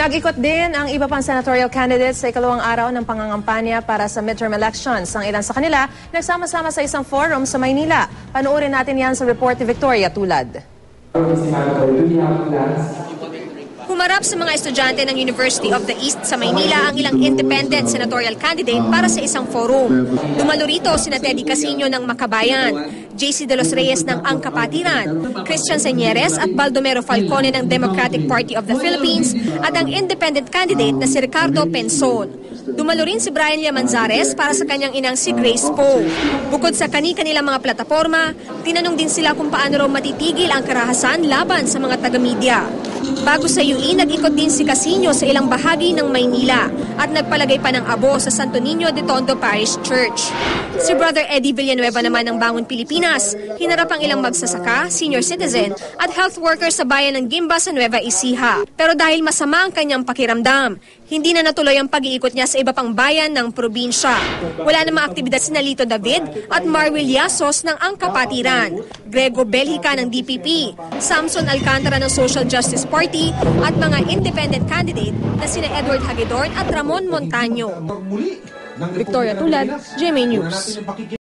Nag-ikot din ang iba pang senatorial candidates sa ikalawang araw ng pangangampanya para sa midterm elections. Ang ilan sa kanila nagsama-sama sa isang forum sa Maynila. Panoorin natin yan sa report ni Victoria Tulad. Humarap sa mga estudyante ng University of the East sa Maynila ang ilang independent senatorial candidate para sa isang forum. Dumalo rito sina Teddy Casino ng Makabayan, JC De Los Reyes ng Angkapatiran, Christian Señeres at Baldomero Falcone ng Democratic Party of the Philippines at ang independent candidate na si Ricardo Penson. Dumalo rin si Brian Llamanzares para sa kanyang inang si Grace Poe. Bukod sa kani-kanilang mga plataforma, tinanong din sila kung paano raw matitigil ang karahasan laban sa mga taga-media. Bago sa UE, nag-ikot din si Casino sa ilang bahagi ng Maynila at nagpalagay pa ng abo sa Santo Niño de Tondo Parish Church. Si Brother Eddie Villanueva naman ng Bangon Pilipinas, hinarap ang ilang magsasaka, senior citizen at health workers sa bayan ng Gimba sa Nueva Ecija. Pero dahil masama ang kanyang pakiramdam, hindi na natuloy ang pag-iikot niya sa iba pang bayan ng probinsya. Wala namang aktibidad si Nalito David at Marwil Yasos ng Angkapatiran, Grego Belhica ng DPP, Samson Alcantara ng Social Justice Party at mga independent candidate na sina Edward Hagedorn at Ramon Montaño. Victoria Tulad, GMA News.